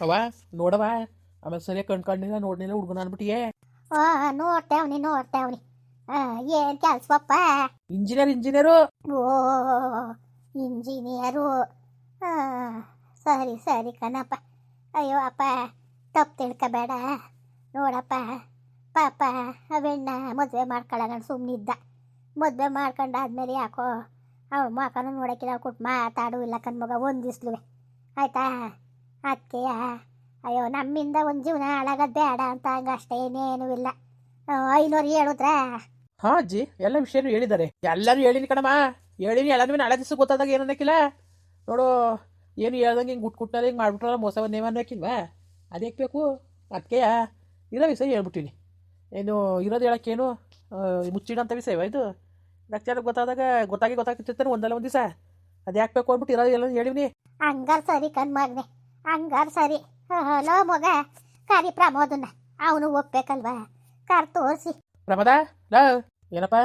ಅವ? ನೋಡವ? ಆಮೇಲೆ ಸರಿಯಾಗಿ ಕಣ್ಕೊಂಡಿಲ್ಲ ನೋಡ್ನಿಲ್ಲ ಹುಡುಗನ ಅನ್ಬಿಟ್ಟಿಯೇ? ಓ ನೋಡ್ತೇವ್ನಿ ನೋಡ್ತೇವ್ನಿ. ಏನು ಕೆಲ್ಸಪ್ಪ ಇಂಜಿನಿಯರ್ ಇಂಜಿನಿಯರು ಓ ಇಂಜಿನಿಯರು ಆ, ಸರಿ ಸರಿ ಕಣಪ್ಪ. ಅಯ್ಯೋ ಅಪ್ಪ ತಪ್ಪು ತಿಳ್ಕೊಬೇಡ. ನೋಡಪ್ಪ ಪಾಪ ಅವೆಣ್ಣ ಮದುವೆ ಮಾಡ್ಕೊಳ್ಳೋಣ ಸುಮ್ಮನಿದ್ದ ಮದುವೆ ಮಾಡ್ಕೊಂಡಾದ್ಮೇಲೆ ಯಾಕೋ ಅವಳು ಮಕನು ನೋಡೋಕ್ಕಿಲ್ಲ ಕೊಟ್ಟು ಮಾತಾಡು ಇಲ್ಲ ಕಣ್ಮಗ ಒಂದಿಸ್ಲುವೆ. ಆಯ್ತಾ? ಅದಕ್ಕೆ ಅಯ್ಯೋ ನಮ್ಮಿಂದ ಒಂದು ಜೀವನ ಹಾಳಾಗೋದು ಬೇಡ ಅಂತ ಹಂಗೆ ಅಷ್ಟೇ ಇಲ್ಲ. ಐನೂರು ಹೇಳುದ್ರ? ಹಾ ಅಜ್ಜಿ ಎಲ್ಲ ವಿಷಯನೂ ಹೇಳಿದ್ದಾರೆ. ಎಲ್ಲರೂ ಹೇಳಿನಿ ಕಣಮ್ಮ. ಹೇಳಿನಿ ಎಲ್ಲ ನಾಳೆ ದಿವಸ ಗೊತ್ತಾದಾಗ ಏನು ಅನ್ನಕ್ಕಿಲ್ಲ? ನೋಡು ಏನು ಹೇಳ್ದಂಗೆ ಹಿಂಗೆ ಗುಟ್ ಗುಟ್ನಲ್ಲಿ ಹಿಂಗೆ ಮಾಡ್ಬಿಟ್ರಲ್ಲ ಮೋಸ ಒಂದೇವ ಅನ್ನೋಕ್ಕಿಲ್ವಾ? ಅದೇಕೆ ಬೇಕು? ಅದಕ್ಕೆ ಇರೋ ವಿಷಯ ಹೇಳ್ಬಿಟ್ಟಿನಿ. ಏನು ಇರೋದು ಹೇಳೋಕ್ಕೇನು ಮುಚ್ಚಿಡಂಥ ವಿಷಯವ ಇದು? ಲೆಕ್ಚರ್ ಗೊತ್ತಾದಾಗ ಗೊತ್ತಾಗಿ ಗೊತ್ತಾಗ್ತಿರ್ತಾನೆ ಒಂದಲ್ಲ ಒಂದು ದಿವಸ. ಅದು ಯಾಕೆ ಬೇಕು ಅಂದ್ಬಿಟ್ಟು ಇರೋದು ಎಲ್ಲ ಹೇಳಿವ್ನಿ. ಹಂಗಾರ್ ಸರಿ ಕಣ್ಮಗ್ನೆ ಹಂಗಾರ್ ಸರಿ. ಲೋ ಮಗ, ಕರಿ ಪ್ರಮೋದನ್ನ. ಅವನು ಒಪ್ಬೇಕಲ್ವಾ ಕರ್ ತೋರಿಸಿ. ಪ್ರಮೋದ, ಲೋ, ಏನಪ್ಪ?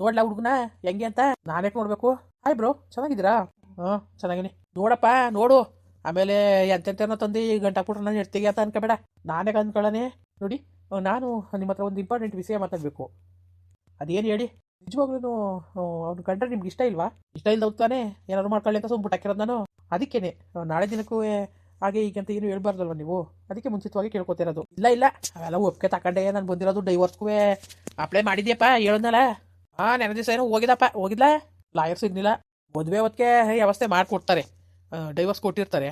ನೋಡ್ಲಾ ಹುಡುಗನ, ಹೆಂಗೆ ಅಂತ ನಾನೇ ನೋಡ್ಬೇಕು. ಹಾಯ್ ಬ್ರೋ, ಚೆನ್ನಾಗಿದ್ದೀರಾ? ಹಾಂ ಚೆನ್ನಾಗಿನಿ. ನೋಡಪ್ಪ, ನೋಡು. ಆಮೇಲೆ ಎಂತೆಂತೇನೋ ತಂದು ಗಂಟೆ ಕೊಟ್ರು ನಾನು ಎಡ್ತಿಗೆ ಅಂತ ಅನ್ಕೋಬೇಡ. ನಾನೇ ಅಂದ್ಕೊಳ್ಳನೆ ನೋಡಿ, ನಾನು ನಿಮ್ಮ ಹತ್ರ ಒಂದು ಇಂಪಾರ್ಟೆಂಟ್ ವಿಷಯ ಮಾತಾಡಬೇಕು. ಅದೇನು ಹೇಳಿ? ನಿಜವಾಗ್ಲೂ ಅವ್ನು ಕಂಡ್ರೆ ನಿಮ್ಗೆ ಇಷ್ಟ ಇಲ್ವಾ? ಇಷ್ಟ ಇಲ್ದ ಹೋಗ್ತಾನೆ ಏನಾದ್ರು ಮಾಡ್ಕೊಳ್ಳಿ ಅಂತ ಸುಮ್ಮನೆ ಹಾಕಿರೋದು ನಾನು. ಅದಕ್ಕೇನೆ ನಾಳೆ ದಿನಕ್ಕೂ ಹಾಗೆ ಈಗಂತ ಏನು ಹೇಳ್ಬಾರ್ದಲ್ವ ನೀವು? ಅದಕ್ಕೆ ಮುಂಚಿತವಾಗಿ ಕೇಳ್ಕೊತಿರೋದು ಇಲ್ಲ ಇಲ್ಲ, ಅವೆಲ್ಲ ಒಪ್ಪಿಗೆ ತಗೊಂಡೆ ನಾನು ಬಂದಿರೋದು ಡೈವರ್ಸ್ಗೂ ಅಪ್ಲೈ ಮಾಡಿದ್ಯಪ್ಪ, ಹೇಳೋದ್ನಲ್ಲ? ಹಾಂ ನೆನೆ ದಿವಸ ಏನೋ ಹೋಗಿದಪ್ಪ, ಹೋಗಿದ್ಲಾ? ಲಾಯರ್ ಸಿಗ್ನಿಲ್ಲ ಮದುವೆ ಹೊತ್ತಿಗೆ ವ್ಯವಸ್ಥೆ ಮಾಡಿಕೊಡ್ತಾರೆ. ಡೈವರ್ಸ್ ಕೊಟ್ಟಿರ್ತಾರೆ.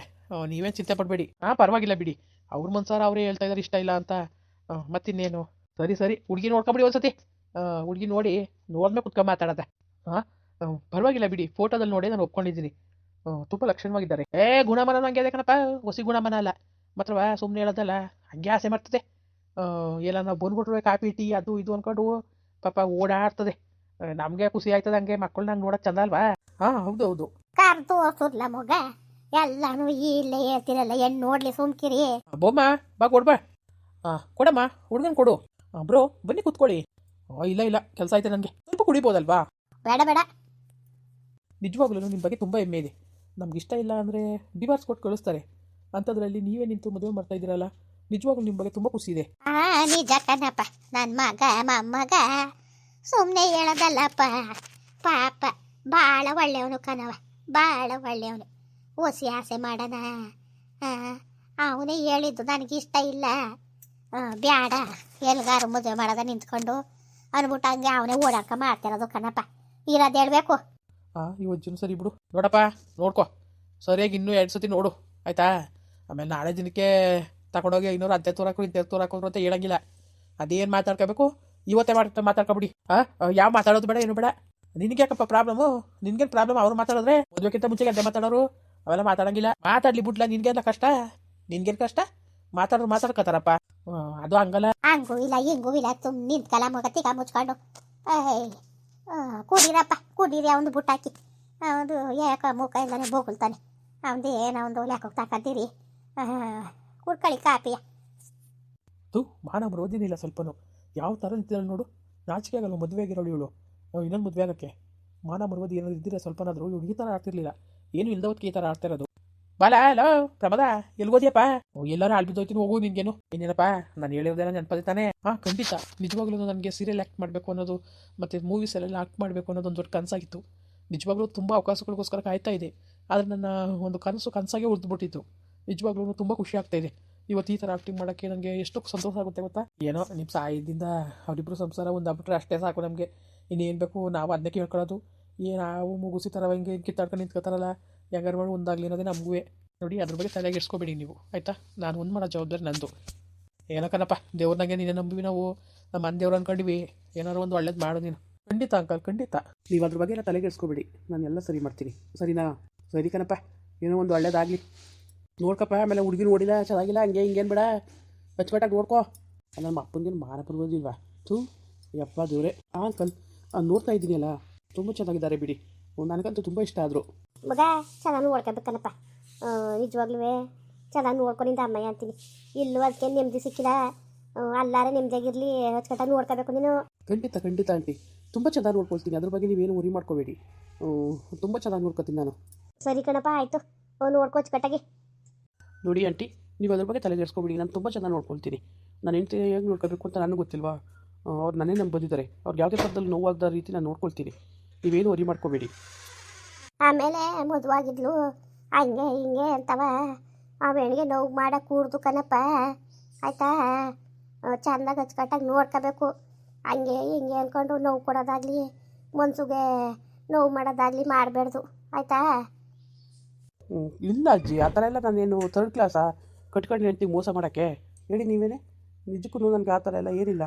ನೀವೇನು ಚಿಂತೆ ಪಡಬೇಡಿ. ಹಾಂ ಪರವಾಗಿಲ್ಲ ಬಿಡಿ. ಅವ್ರ ಮನ್ಸಾರ ಅವರೇ ಹೇಳ್ತಾ ಇದಾರೆ, ಇಷ್ಟ ಇಲ್ಲ ಅಂತ. ಮತ್ತಿನ್ನೇನು? ಸರಿ ಸರಿ, ಹುಡುಗಿ ನೋಡ್ಕೊಂಬಿಡಿ ಒಂದ್ಸತಿ. ಹುಡುಗಿ ನೋಡಿ ನೋಡ್ಮೇ ಕುತ್ಕೊಂಡು ಮಾತಾಡೋದೆ ಹಾಂ ಪರವಾಗಿಲ್ಲ ಬಿಡಿ ಫೋಟೋದಲ್ಲಿ ನೋಡಿ, ನಾನು ಒಪ್ಕೊಂಡಿದ್ದೀನಿ. ತುಂಬ ಲಕ್ಷಣವಾಗಿದ್ದಾರೆ. ಏ ಗುಣಮನ ಹಂಗೆ ಅದೇ ಕಣಪ್ಪ ಹೊಸಿ ಗುಣಮನ ಅಲ್ಲ. ಮಾತ್ರವ ಸುಮ್ಮನೆ ಹೇಳೋದಲ್ಲ. ಹಂಗೆ ಆಸೆ ಮಾಡ್ತದೆ. ಎಲ್ಲ ನಾವು ಬಂದ್ಬಿಟ್ರೆ ಕಾಫಿ ಟೀ ಅದು ಇದು ಅನ್ಕೊಂಡು ಪಾಪ ಓಡಾಡ್ತದೆ. ನಮಗೆ ಖುಷಿ ಆಯ್ತದ ಹಂಗೆ. ಮಕ್ಕಳು ನಂಗೆ ನೋಡೋಕೆ ಚಂದ ಅಲ್ವಾ? ಹಾಂ ಹೌದು ಹೌದು. ಕರ್ ತೋರ್ಸುದ್ಲ ಮಗ. ಎಲ್ಲಾನು ಇಲ್ಲೇ ಹೇಳ್ತಿರಲ್ಲ. ಹೆಣ್ಣು ನೋಡ್ಲಿ ಸುಮ್ಕಿರಿ. ಬೊಮ್ಮ ಬಾ ಕೊಡ್ಬಾ ಹಾಂ ಕೊಡಮ್ಮ ಹುಡುಗನ್ ಕೊಡು. ಬ್ರೋ ಬನ್ನಿ ಕುತ್ಕೊಳ್ಳಿ. ಆ, ಇಲ್ಲ ಇಲ್ಲ ಕೆಲಸ ಐತೆ ನನಗೆ ಸ್ವಲ್ಪ ಕುಡಿಬೋದಲ್ವಾ? ಬೇಡ ಬೇಡ. ನಿಜವಾಗ್ಲೂ ನಿಮ್ಮ ಬಗ್ಗೆ ತುಂಬಾ ಹೆಮ್ಮೆ ಇದೆ. ನಮ್ಗೆ ಇಷ್ಟ ಇಲ್ಲ ಅಂದರೆ ಡಿವಾರ್ಸ್ ಕೊಟ್ಟು ಕಳಿಸ್ತಾರೆ. ಅಂಥದ್ರಲ್ಲಿ ನೀವೇ ನಿಂತು ಮದುವೆ ಮಾಡ್ತಾ ಇದ್ದೀರಲ್ಲ, ನಿಜವಾಗ್ಲೂ ನಿಮ್ಮ ಬಗ್ಗೆ ತುಂಬ ಖುಷಿ ಇದೆ. ನಿಜ ಕಣಪ್ಪ. ನನ್ನ ಮಗ, ಮೊಮ್ಮಗ ಸುಮ್ಮನೆ ಹೇಳೋದಲ್ಲಪ್ಪ. ಪಾಪ ಭಾಳ ಒಳ್ಳೆಯವನು ಕಣವ ಭಾಳ ಒಳ್ಳೆಯವನು. ಓಸಿ ಆಸೆ ಮಾಡೋಣ. ಅವನೇ ಹೇಳಿದ್ದು ನನಗಿಷ್ಟ ಇಲ್ಲ. ಬ್ಯಾಡ. ಎಲ್ಗಾರು ಮದುವೆ ಮಾಡೋದ ನಿಂತ್ಕೊಂಡು ಅನ್ಬಿಟ್ಟು ಹಂಗೆ ಅವನೇ ಓಡಾಡ್ಕ ಮಾಡ್ತಿರೋದು ಕಣಪ್ಪ. ಇರೋದು ಹೇಳ್ಬೇಕು. ಹಾಂ ಈ ಜನ ಸರಿ ಬಿಡು. ನೋಡಪ್ಪ ನೋಡ್ಕೋ. ಸರಿಯಾಗಿ ಇನ್ನೂ ಎರಡು ಸತಿ ನೋಡು. ಆಯ್ತಾ? ಆಮೇಲೆ ನಾಳೆ ದಿನಕ್ಕೆ ತಗೊಂಡೋಗಿ ಐನೂರು ಹದಿನೈದು ತೋರಾಕು ಇಂಥ ತೋರಾಕೋದ್ರು ಅಂತ ಹೇಳಂಗಿಲ್ಲ. ಅದೇನು ಮಾತಾಡ್ಕೋಬೇಕು? ಇವತ್ತೇ ಮಾಡ್ ಮಾತಾಡ್ಕೊಬಿಡಿ. ಹಾಂ ಯಾವ ಮಾತಾಡೋದು ಬೇಡ ಏನು ಬೇಡ. ನಿನಗೆ ಯಾಕಪ್ಪ ಪ್ರಾಬ್ಲಮು ನಿನ್ಗೇನು ಪ್ರಾಬ್ಲಮ್ ಅವ್ರು ಮಾತಾಡಿದ್ರೆ ಮದುವೆಕ್ಕಿಂತ ಮುಂಚೆ ಅದೇ ಮಾತಾಡೋರು. ಅವೆಲ್ಲ ಮಾತಾಡಂಗಿಲ್ಲ. ಮಾತಾಡ್ಲಿ ಬಿಡ್ಲ ನಿನ್ಗೇನ ಕಷ್ಟ? ನಿನ್ಗೇನು ಕಷ್ಟ? ಮಾತಾಡೋರು ಮಾತಾಡ್ಕೋತಾರಪ್ಪ. ಅದು ಹಂಗಲ್ಲ. ಹಂಗೂ ಇಲ್ಲ ಹಿಂಗೂ ಇಲ್ಲ. ತುಂಬ ನಿಂತ್ಕಲ ಮಗ ತಿಗ ಮುಚ್ಕೊಂಡು. ಆ, ಕುಡೀರಪ್ಪ, ಕೂಡಿರಿ ಅವನು ಬುಟ್ಟಾಕಿ ಅವನು ಯಾಕ ಮೂಕ ಇಲ್ಲನೆ ಬೋಗುಲ್ತಾನೆ ಅವನದು ಏನು ಒಂದು ಲೆಕ್ಕಕ್ಕೆ ತಾಕಂತೀರಿ? ಕುಡ್ಕೊಳ್ಳಿ ಕಾಪಿಯ. ತು ಮಾನ ಮರೋದಿನಿಲ್ಲ ಸ್ವಲ್ಪನೂ. ಯಾವ ಥರ ನಿಂತಿದ್ದಾಳೆ ನೋಡು. ನಾಚಿಕೆ ಆಗಲ್ಲ ಮದುವೆ ಆಗಿರೋಳು ಇವಳು ಇನ್ನೊಂದು ಮದುವೆ ಆಗೋಕ್ಕೆ. ಮಾನ ಮರೋದಿ ಏನಾದ್ರು ಇದ್ದಿರ ಸ್ವಲ್ಪನಾದರೂ ಇವಳು ಈ ಥರ ಆಗ್ತಿರ್ಲಿಲ್ಲ ಏನು ಇಲ್ದವತ್ತಿಗೆ ಈ ಥರ ಆಡ್ತಾ ಇರೋದು. ಬಾಲ ಹಲೋ ಪ್ರಮದ ಎಲ್ಗೋದ್ಯಪ್ಪ ಎಲ್ಲರೂ ಬಿದ್ದೋಯ್ತೀನಿ ಹೋಗು ನಿನ್ಗೇನು. ಏನೇನಪ್ಪ ನಾನು ಹೇಳಿರೋದೆಲ್ಲ ನೆನಪದೆ ತಾನೇ. ಹಾಂ, ಖಂಡಿತ. ನಿಜವಾಗ್ಲೂ ನನಗೆ ಸೀರಿಯಲ್ ಆ್ಯಕ್ಟ್ ಮಾಡಬೇಕು ಅನ್ನೋದು, ಮತ್ತು ಮೂವೀಸಲ್ಲೆಲ್ಲ ಆ್ಯಕ್ಟ್ ಮಾಡಬೇಕು ಅನ್ನೋದು ಒಂದು ದೊಡ್ಡ ಕನಸಾಗಿತ್ತು. ನಿಜವಾಗ್ಲೂ ತುಂಬ ಅವಕಾಶಗಳಿಗೋಸ್ಕರ ಕಾಯ್ತಾ ಇದೆ. ಆದರೆ ನನ್ನ ಒಂದು ಕನಸು ಕನಸಾಗೆ ಉಳಿದ್ಬಿಟ್ಟಿತ್ತು ನಿಜವಾಗ್ಲೂ ತುಂಬ ಖುಷಿ ಆಗ್ತಾ ಇದೆ. ಇವತ್ತು ಈ ಥರ ಆಕ್ಟಿಂಗ್ ಮಾಡೋಕ್ಕೆ ನನಗೆ ಎಷ್ಟು ಸಂತೋಷ ಆಗುತ್ತೆ ಗೊತ್ತಾ? ಏನೋ ನಿಮ್ಮ ಸಾಯದಿಂದ ಅವರಿಬ್ಬರು ಸಂಸಾರ ಒಂದು ಆಗ್ಬಿಟ್ರೆ ಅಷ್ಟೇ ಸಾಕು ನಮಗೆ. ಇನ್ನೇನು ಬೇಕು, ನಾವು ಅದನ್ನೇ ಕೇಳ್ಕೊಳ್ಳೋದು. ಏನು ನಾವು ಮುಗಿಸಿ ಥರ ಹಿಂಗೆ ಕಿತ್ತಾಡ್ಕೊಂಡು ನಿಂತ್ಕೋತಾರಲ್ಲ. ಮಾಡಿ ಒಂದಾಗಲಿ ಅನ್ನೋದೇ ನಮಗೂ ನೋಡಿ, ಅದ್ರ ಬಗ್ಗೆ ತಲೆಗೆ ಇಡ್ಸ್ಕೊಬೇಡಿ ನೀವು. ಆಯಿತಾ? ನಾನು ಒಂದು ಮಾಡೋ ಜವಾಬ್ದಾರಿ ನಂದು. ಏನಕ್ಕನಪ್ಪ ದೇವ್ರನಾಗೆ ನೀನೇ ನಂಬಿವಿ ನಾವು. ನಮ್ಮ ಮನೆ ದೇವ್ರು ಅನ್ಕೊಂಡಿವಿ. ಏನಾರು ಒಂದು ಒಳ್ಳೇದು ಮಾಡು ನೀನು. ಖಂಡಿತ ಅಂಕಲ್, ಖಂಡಿತ. ನೀವು ಅದ್ರ ಬಗ್ಗೆ ತಲೆಗೆ ಇಡ್ಸ್ಕೊಬೇಡಿ. ನಾನು ಎಲ್ಲ ಸರಿ ಮಾಡ್ತೀನಿ. ಸರಿನಾ? ಸರಿ ಕಣಪ್ಪ. ಏನೋ ಒಂದು ಒಳ್ಳೇದಾಗಲಿ. ನೋಡ್ಕಪ್ಪ, ಆಮೇಲೆ ಹುಡುಗಿ ನೋಡಿಲ್ಲ ಚೆನ್ನಾಗಿಲ್ಲ, ಹಂಗೆ ಹಿಂಗೇನು ಬೇಡ. ಅಚ್ಚುಕಟ್ಟಾಗಿ ನೋಡ್ಕೋ. ನಮ್ಮ ಅಪ್ಪನಿಗೇನು ಮಾರ ಬರೋದಿಲ್ವಾ ಥೂ, ಯಪ್ಪ ದೇವ್ರೆ. ಆ, ಅಂಕಲ್ ನೋಡ್ತಾ ಇದ್ದೀನಿಯಲ್ಲ ತುಂಬ ಚೆನ್ನಾಗಿದ್ದಾರೆ ಬಿಡಿ. ನನಗಂತೂ ತುಂಬ ಇಷ್ಟ ಆದರು. ಮಗ ಚೆನ್ನಾಗಿ ನೋಡ್ಕೋಬೇಕಲ್ಲಪ್ಪ ನಿಜವಾಗ್ಲೂ ಚೆನ್ನಾಗಿ ನೋಡ್ಕೊಂಡಿದ್ದ ಅಮ್ಮಯ್ಯ ಅಂತೀನಿ. ಇಲ್ಲೂ ಅದಕ್ಕೆ ನೆಮ್ಮದಿ ಸಿಕ್ಕಿಲ್ಲ ಅಲ್ಲಾರ ನೆಮ್ಮದಿಯಾಗಿರಲಿ ಹಚ್ಕಟ್ಟ ನೋಡ್ಕೋಬೇಕು ನೀನು. ಖಂಡಿತ ಖಂಡಿತ ಆಂಟಿ. ತುಂಬ ಚೆನ್ನಾಗಿ ನೋಡ್ಕೊಳ್ತೀನಿ. ಅದ್ರ ಬಗ್ಗೆ ನೀವೇನು ಉರಿ ಮಾಡ್ಕೋಬೇಡಿ. ತುಂಬ ಚೆನ್ನಾಗಿ ನೋಡ್ಕೊತೀನಿ ನಾನು. ಸರಿ ಕಣಪ್ಪ ಆಯಿತು. ನೋಡ್ಕೋ ಅಚ್ಚುಕಟ್ಟಾಗಿ ನೋಡಿ ಆಂಟಿ ನೀವು ಅದ್ರ ಬಗ್ಗೆ ತಲೆಗೆಡ್ಸ್ಕೊಬಿಡಿ ನಾನು ತುಂಬ ಚೆನ್ನಾಗಿ ನೋಡ್ಕೊಳ್ತೀನಿ. ನಾನು ಹೆಂಡ್ತಿ ಹೇಗೆ ನೋಡ್ಕೋಬೇಕು ಅಂತ ನನಗೆ ಗೊತ್ತಿಲ್ವಾ? ಅವ್ರು ನನ್ನೇ ನಂಗೆ ಬಂದಿದ್ದಾರೆ ಅವ್ರಿಗೆ ಯಾವುದೇ ಥರದಲ್ಲಿ ನೋವಾಗದ ರೀತಿ ನಾನು ನೋಡ್ಕೊಳ್ತೀನಿ. ನೀವೇನು ವರಿ ಮಾಡ್ಕೋಬೇಡಿ. ಆಮೇಲೆ ಮದುವಾಗಿದ್ಲು. ಹಂಗೆ ಹಿಂಗೆ ಅಂತವ. ಆ ಬೆಳಿಗ್ಗೆ ನೋವು ಮಾಡೋಕೆ ಕೂಡ್ದು ಕನಪ್ಪ ಆಯ್ತಾ? ಚೆಂದಾಗಿ ಅಚ್ಚುಕಟ್ಟಾಗಿ ನೋಡ್ಕೋಬೇಕು. ಹಂಗೆ ಹಿಂಗೆ ಅಂದ್ಕೊಂಡು ನೋವು ಕೊಡೋದಾಗಲಿ, ಮನ್ಸಿಗೆ ನೋವು ಮಾಡೋದಾಗಲಿ ಮಾಡಬಾರ್ದು ಆಯ್ತಾ? ಇಲ್ಲ ಅಜ್ಜಿ, ಆ ಥರ ಎಲ್ಲ ನಾನೇನು ಥರ್ಡ್ ಕ್ಲಾಸಾ ಕಟ್ಕೊಂಡು ಹೇಳ್ತೀವಿ ಮೋಸ ಮಾಡೋಕ್ಕೆ? ಹೇಳಿ ನೀವೇನೇ? ನಿಜಕ್ಕೂ ನನಗೆ ಆ ಥರ ಎಲ್ಲ ಏನಿಲ್ಲ.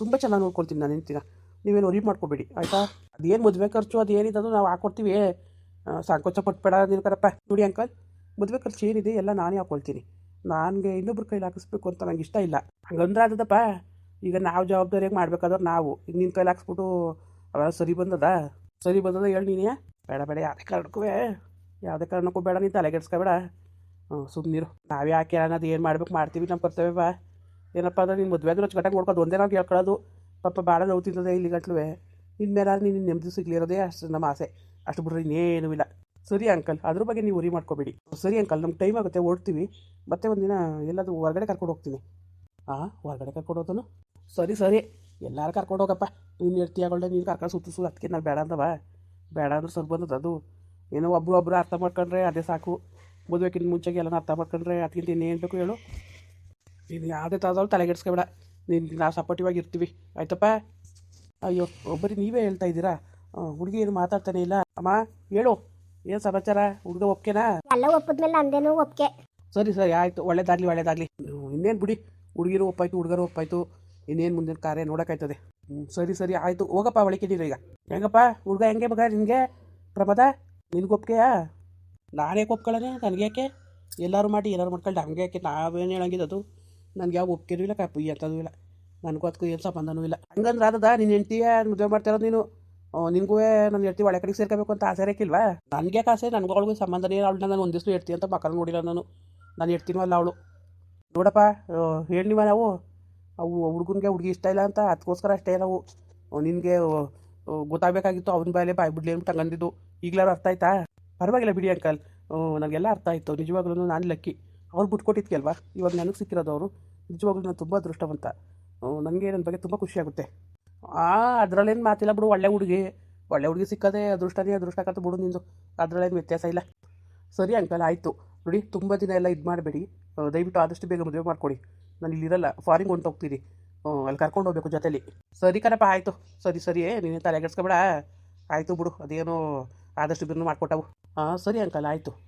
ತುಂಬ ಚೆನ್ನಾಗಿ ನೋಡ್ಕೊಳ್ತೀನಿ ನಾನು ಹೆಂಡ್ತಿನ. ನೀವೇನು ವರಿ ಮಾಡ್ಕೋಬೇಡಿ, ಆಯಿತಾ? ಅದೇನು ಮದುವೆ ಖರ್ಚು ಅದು ನಾವು ಹಾಕ್ಕೊಡ್ತೀವಿ ಸಂಕೋಚ ಪಟ್ಬೇಡ ನೀನು ಕರಪ್ಪ ನೋಡಿ ಅಂಕಲ್, ಮದುವೆ ಖರ್ಚು ಏನಿದೆ ಎಲ್ಲ ನಾನೇ ಹಾಕೊಳ್ತೀನಿ. ನನಗೆ ಇನ್ನೊಬ್ರ ಕೈಲಿ ಹಾಕಿಸ್ಬೇಕು ಅಂತ ನಂಗೆ ಇಷ್ಟ ಇಲ್ಲ. ಹಂಗಂದ್ರೆ ಆದದಪ್ಪ, ಈಗ ನಾವು ಜವಾಬ್ದಾರಿಯಾಗಿ ಮಾಡ್ಬೇಕಾದ್ರೆ ನಾವು. ಈಗ ನಿನ್ನ ಕೈಲಿ ಹಾಕ್ಸ್ಬಿಟ್ಟು ಅವೆಲ್ಲ ಸರಿ ಬಂದದ? ಸರಿ ಬಂದದ ಹೇಳಿ ನೀನೇ. ಬೇಡ ಬೇಡ, ಯಾವುದೇ ಕಾರಣಕ್ಕೂ ಯಾವುದೇ ಕಾರಣಕ್ಕೂ ಬೇಡ, ನೀನು ತಲೆಗೆಡ್ಸ್ಕೊಬೇಡ ಹ್ಞೂ ಸುಮ್ಮನಿರು ನಾವೇ ಹಾಕಿ ಅದು ಏನು ಮಾಡ್ಬೇಕು, ಮಾಡ್ತೀವಿ ನಮ್ಮ ಕರ್ತವ್ಯ ಏನಪ್ಪ ಅಂದ್ರೆ ನೀನು ಮದುವೆ ಅಂದ್ರೆ ಗಟ್ಟಾಗಿ ನೋಡ್ಕೊಂಡು ಒಂದೇ ನಾವು ಕೇಳ್ಕೊಳ್ಳೋದು. ಪಾಪ ಭಾಳ ಇಲ್ಲಿ ಗಟ್ಲುವೆ. ಇನ್ಮೇಲೆ ನೀನು ನೆಮ್ಮದಿ ಸಿಗ್ಲಿರೋದೇ ಅಷ್ಟು ನಮ್ಮ ಆಸೆ. ಅಷ್ಟು ಬಿಡ್ರಿ, ಇನ್ನೇನೂ ಇಲ್ಲ. ಸರಿ ಅಂಕಲ್, ಅದ್ರ ಬಗ್ಗೆ ನೀವು ಉರಿ ಮಾಡ್ಕೋಬೇಡಿ. ಸರಿ ಅಂಕಲ್, ನಮ್ಗೆ ಟೈಮ್ ಆಗುತ್ತೆ, ಓಡ್ತೀವಿ. ಮತ್ತೆ ಒಂದಿನ ಎಲ್ಲಾದರೂ ಹೊರಗಡೆ ಕರ್ಕೊಂಡು ಹೋಗ್ತೀನಿ. ಹಾಂ ಹೊರಗಡೆ ಕರ್ಕೊಂಡು ಹೋದನು? ಸರಿ ಸರಿ. ಎಲ್ಲರೂ ಕರ್ಕೊಂಡು ಹೋಗಪ್ಪ. ನೀನು ಇರ್ತೀಯಾಗಳ್ದೆ ನೀನು ಕರ್ಕೊಂಡು ಸುತ್ತು ಅದಕ್ಕೆ ನಾನು ಬೇಡ ಅಂದವ. ಬೇಡ ಅಂದ್ರೆ ಸ್ವಲ್ಪ ಬಂದದ್ದು ಅದು. ಏನೋ ಒಬ್ಬರು ಒಬ್ಬರು ಅರ್ಥ ಮಾಡ್ಕೊಂಡ್ರೆ ಅದೇ ಸಾಕು. ಮದುವೆಕ್ಕಿಂತ ಮುಂಚೆಗೆ ಎಲ್ಲ ಅರ್ಥ ಮಾಡ್ಕೊಂಡ್ರೆ ಅದಕ್ಕಿಂತ ಇನ್ನೇನು ಬೇಕು ಹೇಳು. ನೀನು ಯಾವುದೇ ತಾದವ್ರು ತಲೆಗೆಡ್ಸ್ಕೊಬೇಡ. ನೀನು ನಾವು ಸಪೋರ್ಟಿವ್ ಇರ್ತೀವಿ. ಆಯ್ತಪ್ಪ? ಅಯ್ಯೋ ಒಬ್ಬರಿ ನೀವೇ ಹೇಳ್ತಾ ಇದ್ದೀರಾ? ಹುಡುಗಿ ಏನು ಮಾತಾಡ್ತಾನೆ ಇಲ್ಲ. ಅಮ್ಮ ಹೇಳು. ಏನು ಸಮಾಚಾರ? ಹುಡುಗ ಒಪ್ಕೆನಾ? ಎಲ್ಲ ಒಪ್ಪದ್ಮೇಲೆ ನಂದೇನು ಒಪ್ಕೆ. ಸರಿ ಸರಿ ಆಯ್ತು. ಒಳ್ಳೇದಾಗಲಿ ಒಳ್ಳೇದಾಗಲಿ. ಇನ್ನೇನು ಬಿಡಿ. ಹುಡುಗಿರು ಒಪ್ಪಾಯ್ತು ಹುಡುಗರು ಒಪ್ಪಾಯ್ತು. ಇನ್ನೇನು ಮುಂದಿನ ಕಾರ್ಯ ನೋಡೋಕ್ಕಾಯ್ತದೆ. ಹ್ಞೂ ಸರಿ ಸರಿ ಆಯಿತು. ಹೋಗಪ್ಪ ಒಳ್ಳೆ ನೀನು ಈಗ. ಹೆಂಗಪ್ಪ? ಹುಡುಗ ಹೆಂಗೆ ಮಗ ನಿನಗೆ? ಪ್ರಮದ ನಿನ್ಗೆ ಒಪ್ಕೆಯಾ? ನಾನೇ ಒಪ್ಕೊಳ್ಳೋಣ ನನಗೆ ಯಾಕೆ ಎಲ್ಲರೂ ಮಾಡಿ ಎಲ್ಲರೂ ಮಾಡ್ಕೊಳ್ಳಿ ಹಂಗೆ ಯಾಕೆ ನಾವೇನು ಹೇಳಂಗಿದೆ ಅದು? ನನಗೆ ಯಾವ ಒಪ್ಪಿಗೆನೂ ಇಲ್ಲ ಕಪ್ಪು ಎಂಥದ್ದು ಇಲ್ಲ. ನನಗೂ ಅದಕ್ಕೂ ಏನು ಸಂಬಂಧನೂ ಇಲ್ಲ. ಹಂಗಂದ್ರೆ ಅದದ ನಿನ್ನ ಹೆಂಡ್ತಿಯ ಮದುವೆ ಮಾಡ್ತಿರೋದು ನೀನು? ನಿನಗೂ ನನ್ನ ಹೆಂಡತಿ ಒಳ್ಳೆ ಕಡೆಗೆ ಸೇರ್ಕೋಬೇಕು ಅಂತ ಆಸೆ ಇರಕ್ಕಿಲ್ವಾ ನನಗೆ ಆಸೆ, ನನಗೂ ಅವಳಿಗೆ ಸಂಬಂಧನೇ ಅವಳು ನಾನು ಒಂದಿವ್ಸ ಹೆಡ್ತಿ ಅಂತ ಮಕ್ಕಳು ನೋಡಿಲ್ಲ ನಾನು. ನಾನು ಹೆಡ್ತೀನೂ ಅಲ್ಲ ಅವಳು. ನೋಡಪ್ಪ ಹೇಳಿ ನೀವು ನಾವು? ಅವು ಹುಡುಗನಿಗೆ ಹುಡುಗಿ ಇಷ್ಟ ಇಲ್ಲ ಅಂತ ಅದಕ್ಕೋಸ್ಕರ ಅಷ್ಟೇ ನಾವು. ನಿನಗೆ ಗೊತ್ತಾಗಬೇಕಾಗಿತ್ತು. ಅವನ ಬಾಯಲ್ಲೇ ಬಾಯ್ ಬಿಡ್ಲಿ ಅಂತ ಹಂಗಂದಿದ್ದು. ಈಗಲಾರು ಅರ್ಥ ಆಯ್ತಾ? ಪರವಾಗಿಲ್ಲ ಬಿಡಿ ಅಂಕಲ್. ನನಗೆಲ್ಲ ಅರ್ಥ ಆಯಿತು. ನಿಜವಾಗ್ಲೂ ನಾನು ಲಕ್ಕಿ. ಅವ್ರು ಬಿಟ್ಕೊಟ್ಟಿದ್ಕೆ ಅಲ್ವಾ ಇವಾಗ ನನಗೆ ಸಿಕ್ಕಿರೋದು ಅವರು. ನಿಜವಾಗ್ಲೂ ನಾನು ತುಂಬ ಅದೃಷ್ಟವಂತ. ನನಗೆ ನನ್ನ ಬಗ್ಗೆ ತುಂಬ ಖುಷಿಯಾಗುತ್ತೆ. ಆ, ಅದರಲ್ಲೇನು ಮಾತಿಲ್ಲ ಬಿಡು, ಒಳ್ಳೆ ಹುಡುಗಿ. ಒಳ್ಳೆ ಹುಡುಗಿ ಸಿಕ್ಕದೆ ಅದೃಷ್ಟನೇ ಅದೃಷ್ಟ ಕತ್ತು ಬಿಡು ನಿಂದು. ಅದರಲ್ಲೇನು ವ್ಯತ್ಯಾಸ ಇಲ್ಲ. ಸರಿ ಅಂಕಲ್, ಆಯಿತು. ನೋಡಿ, ತುಂಬ ದಿನ ಎಲ್ಲ ಇದು ಮಾಡಬೇಡಿ. ದಯವಿಟ್ಟು ಆದಷ್ಟು ಬೇಗ ಮದುವೆ ಮಾಡಿಕೊಡಿ. ನಾನು ಇಲ್ಲಿರಲ್ಲ ಫಾರಿನ್ ಹೊಂಟು ಹೋಗ್ತೀನಿ. ಅಲ್ಲಿ ಕರ್ಕೊಂಡು ಹೋಗ್ಬೇಕು ಜೊತೆಯಲ್ಲಿ ಸರಿ ಕಣಪ್ಪ, ಆಯಿತು. ಸರಿ ಸರಿ. ನೀನು ತಲೆಗೆಡ್ಸ್ಕೊಬೇಡ ಆಯಿತು ಬಿಡು, ಅದೇನೋ ಆದಷ್ಟು ಬೇಗ ಮಾಡಿಕೊಟ್ಟವು. ಹಾಂ ಸರಿ ಅಂಕಲ್, ಆಯಿತು.